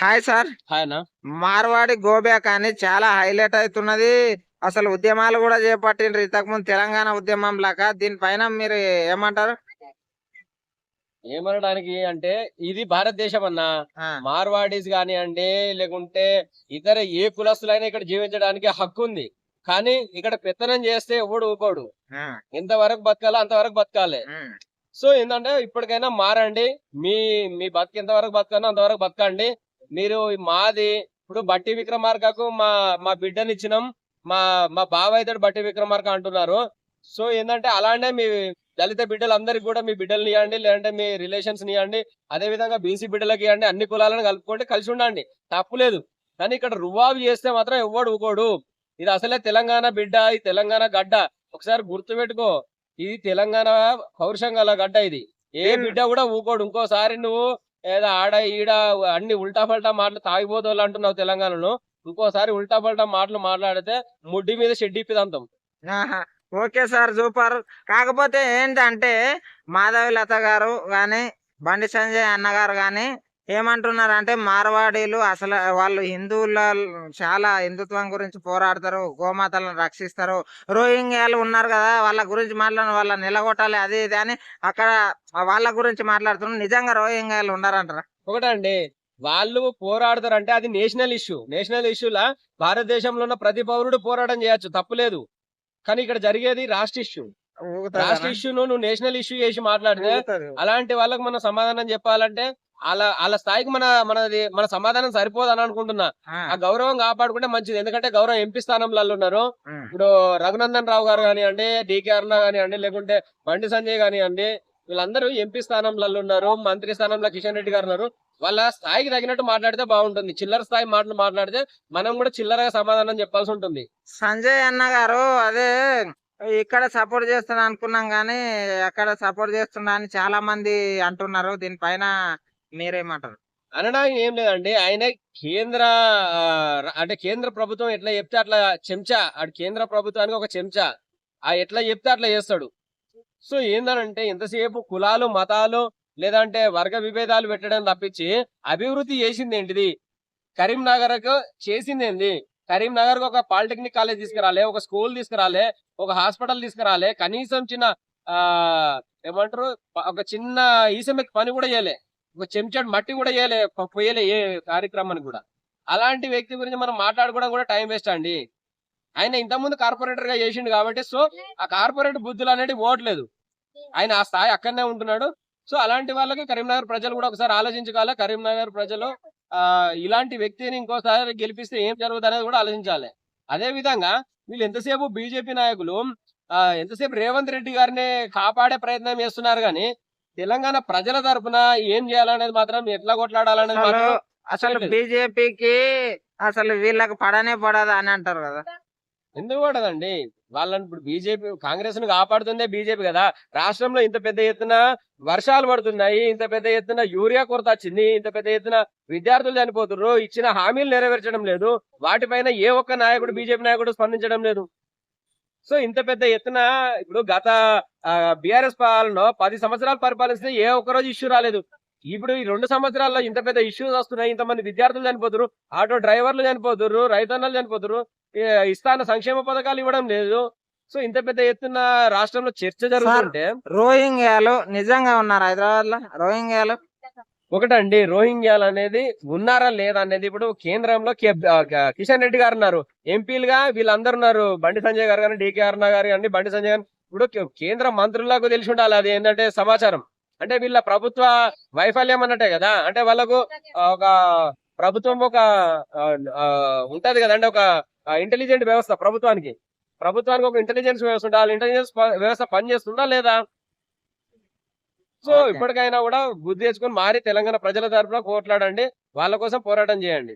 Hi sir. Marwadi go back అని చాలా highlight అవుతున్నది. అసలు ఉద్యమాలు కూడా చేపట్టిండ్రు. ఇంతకుముందు తెలంగాణ ఉద్యమం లాగా. దీనిపైన మీరు ఏమంటారు? ఏమనడానికి అంటే ఇది భారతదేశం అన్న. మార్వాడీస్ కానివ్వండి లేకుంటే ఇతర ఏ కులస్తులైనా ఇక్కడ జీవించడానికి హక్కు ఉంది. కానీ ఇక్కడ పెత్తనం చేస్తే ఎవడు ఊకోడు. ఎంతవరకు బతకాలో అంతవరకు బతకాలి. సో ఏంటంటే ఇప్పటికైనా మారండి. మీ మీ బతికి ఎంతవరకు బతకాలో అంతవరకు బతకండి. మీరు మాది ఇప్పుడు బట్టి విక్రమార్కకు మా మా బిడ్డని ఇచ్చినాం. మా మా బావ అయితే బట్టి విక్రమార్క అంటున్నారు. సో ఏంటంటే అలానే మీ దళిత బిడ్డలందరికీ కూడా మీ బిడ్డలు ఇవ్వండి లేదంటే మీ రిలేషన్స్ ఇవ్వండి అదే విధంగా బీసీ బిడ్డలకి ఇవ్వండి అన్ని కులాలను కలుపుకుంటే కలిసి ఉండండి. తప్పులేదు కానీ ఇక్కడ రువాబు చేస్తే మాత్రం ఎవ్వడు ఊకోడు. ఇది అసలే తెలంగాణ బిడ్డ ఇది తెలంగాణ గడ్డ. ఒకసారి గుర్తు పెట్టుకో ఇది తెలంగాణ పౌరుషం గల గడ్డ ఇది. ఏం- బిడ్డ కూడా ఊకోడు. ఇంకోసారి నువ్వు ఏదో ఆడ ఈడ అన్ని ఉల్టా పల్టా మాటలు తాగిపోతావు అంటున్నావు తెలంగాణలో. ఇంకోసారి ఉల్టా పల్టా మాటలు మాట్లాడితే ముడ్డి మీద షెడ్డిప్పిదంతం ఓకే సార్ సూపర్. కాకపోతే ఏంటంటే మాధవి లత గారు గాని బండి సంజయ్ అన్నగారు కానీ ఏమంటున్నారు అంటే మార్వాడీలు అసలు వాళ్ళు హిందువుల చాలా హిందుత్వం గురించి పోరాడతారు గోమాతలను రక్షిస్తారు. రోహింగ్యాలు ఉన్నారు కదా వాళ్ళ గురించి మాట్లాడిన వాళ్ళ నిలగొట్టాలి అది ఇది అని అక్కడ వాళ్ళ గురించి మాట్లాడుతున్నారు. నిజంగా రోహింగ్యాలు ఉన్నారంటారా? ఒకటండి వాళ్ళు పోరాడతారంటే అది నేషనల్ ఇష్యూ. నేషనల్ ఇష్యూలా భారతదేశంలో ఉన్న ప్రతి పౌరుడు పోరాటం చేయొచ్చు తప్పులేదు కానీ ఇక్కడ జరిగేది రాష్ట్ర ఇష్యూ? రాష్ట్ర ఇష్యూను నువ్వు నేషనల్ ఇష్యూ చేసి మాట్లాడితే. అలాంటి వాళ్ళకి మనం సమాధానం చెప్పాలంటే అలా వాళ్ళ స్థాయికి మన మనది మన సమాధానం సరిపోదని అనుకుంటున్నా. ఆ, గౌరవం కాపాడుకుంటే మంచిది. ఎందుకంటే గౌరవం ఎంపీ స్థానంలో ఉన్నారు. ఇప్పుడు రఘునందన్ రావు గారు కానివ్వండి డికే అరుణ కానివ్వండి లేకుంటే బండి సంజయ్ కానివ్వండి వీళ్ళందరూ ఎంపీ స్థానంలో ఉన్నారు మంత్రి స్థానంలో కిషన్ రెడ్డి గారు ఉన్నారు. వాళ్ళ స్థాయికి తగినట్టు మాట్లాడితే బాగుంటుంది. చిల్లర స్థాయి మాటలు మాట్లాడితే మనం కూడా చిల్లరగా సమాధానం చెప్పాల్సి ఉంటుంది. సంజయ్ అన్న గారు అదే ఇక్కడ సపోర్ట్ చేస్తున్నా అనుకున్నాం కానీ అక్కడ సపోర్ట్ చేస్తున్నా అని చాలా మంది అంటున్నారు. దీనిపైన మీరేమంటారు? అనడానికి ఏం లేదండి. ఆయన కేంద్ర అంటే కేంద్ర ప్రభుత్వం ఎట్లా చెప్తే అట్లా చెంచా. అటు కేంద్ర ప్రభుత్వానికి ఒక చెంచా. ఆ ఎట్లా చెప్తే అట్లా చేస్తాడు. సో ఏందనంటే ఎంతసేపు కులాలు మతాలు లేదంటే వర్గ విభేదాలు పెట్టడం తప్పించి అభివృద్ధి చేసింది ఏంటిది? కరీంనగర్ చేసింది ఏంది? కరీంనగర్ ఒక పాలిటెక్నిక్ కాలేజ్ తీసుకురాలే ఒక స్కూల్ తీసుకురాలే ఒక హాస్పిటల్ తీసుకురాలే కనీసం చిన్న ఏమంటారు ఒక చిన్న ఈసమెక్ పని కూడా చేయలే. ఒక చెంచాడు మట్టి కూడా వేయలే పోయలే ఏ కార్యక్రమానికి కూడా. అలాంటి వ్యక్తి గురించి మనం మాట్లాడుకోవడం కూడా టైం వేస్ట్ అండి. ఆయన ఇంతకుముందు కార్పొరేటర్గా చేసిండు కాబట్టి సో ఆ కార్పొరేట్ బుద్ధులు అనేది ఓట్లేదు ఆయన ఆ స్థాయి అక్కడనే ఉంటున్నాడు. సో అలాంటి వాళ్ళకి కరీంనగర్ ప్రజలు కూడా ఒకసారి ఆలోచించుకోవాలి. కరీంనగర్ ప్రజలు ఆ ఇలాంటి వ్యక్తిని ఇంకోసారి గెలిపిస్తే ఏం జరుగుతుంది అనేది కూడా ఆలోచించాలి. అదే విధంగా వీళ్ళు ఎంతసేపు బీజేపీ నాయకులు ఎంతసేపు రేవంత్ రెడ్డి గారిని కాపాడే ప్రయత్నం చేస్తున్నారు కానీ తెలంగాణ ప్రజల తరపున ఏం చేయాలనేది మాత్రం ఎట్లా కొట్లాడాలనేది అసలు మాత్రం అసలు. బీజేపీకి అసలు వీళ్ళకి పడనే పడదు అని అంటారు కదా. ఎందుకు పడదండి? వాళ్ళని ఇప్పుడు బీజేపీ కాంగ్రెస్ను కాపాడుతుందే బీజేపీ కదా. రాష్ట్రంలో ఇంత పెద్ద ఎత్తున వర్షాలు పడుతున్నాయి ఇంత పెద్ద ఎత్తున యూరియా కొరత వచ్చింది ఇంత పెద్ద ఎత్తున విద్యార్థులు చనిపోతున్నారు ఇచ్చిన హామీలు నెరవేర్చడం లేదు. వాటిపైన ఏ ఒక్క నాయకుడు బీజేపీ నాయకుడు స్పందించడం లేదు. సో ఇంత పెద్ద ఎత్తున ఇప్పుడు గత బిఆర్ఎస్ పాలనలో పది సంవత్సరాలు పరిపాలిస్తే ఏ ఒక్క రోజు ఇష్యూ రాలేదు. ఇప్పుడు ఈ రెండు సంవత్సరాల్లో ఇంత పెద్ద ఇష్యూస్ వస్తున్నాయి. ఇంతమంది విద్యార్థులు చనిపోతున్నారు ఆటో డ్రైవర్లు చనిపోతున్నారు రైతన్నలు చనిపోతున్నారు ఇస్తాన సంక్షేమ పథకాలు ఇవ్వడం లేదు. సో ఇంత పెద్ద ఎత్తున రాష్ట్రంలో చర్చ జరుగుతుంటే రోహింగ్యాలు నిజంగా ఉన్నారు హైదరాబాద్లో రోహింగ్యాలు? ఒకటండి రోహింగ్యాలు అనేది ఉన్నారా లేదా అనేది ఇప్పుడు కేంద్రంలో కిషన్ రెడ్డి గారు ఉన్నారు. ఎంపీలుగా వీళ్ళందరూ ఉన్నారు. బండి సంజయ్ గారు కానీ డికే అరుణ గారు కానీ బండి సంజయ్ గారు ఇప్పుడు కేంద్ర మంత్రులకు తెలిసి ఉండాలి అది ఏంటంటే సమాచారం. అంటే వీళ్ళ ప్రభుత్వ వైఫల్యం అన్నట్టే కదా. అంటే వాళ్ళకు ఒక ప్రభుత్వం ఒక ఉంటది కదండి ఒక ఇంటెలిజెంట్ వ్యవస్థ ప్రభుత్వానికి. ప్రభుత్వానికి ఒక ఇంటెలిజెన్స్ వ్యవస్థ ఉండాలి. ఇంటెలిజెన్స్ వ్యవస్థ పనిచేస్తుందా లేదా? సో. ఇప్పటికైనా కూడా బుద్ధి తెచ్చుకొని మారి తెలంగాణ ప్రజల తరపున పోట్లాడండి వాళ్ళ కోసం పోరాటం చేయండి